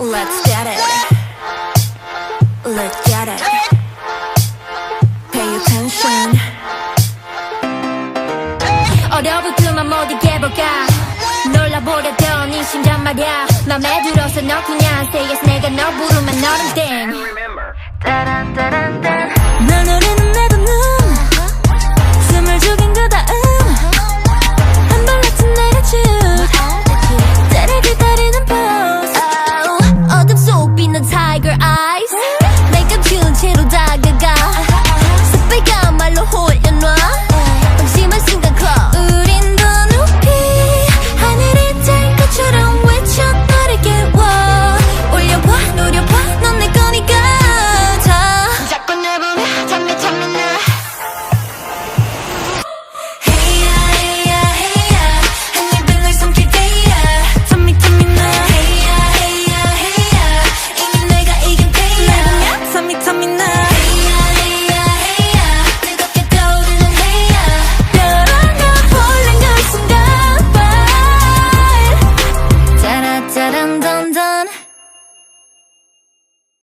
Let's get it. Let's get it. Pay attention. 얼어붙으면 못 이겨볼까 놀라보려던 이 심장 말야 맘에 들어서 너 그냥 say yes 내가 너 부르면 너는 땡날 노리는 내눈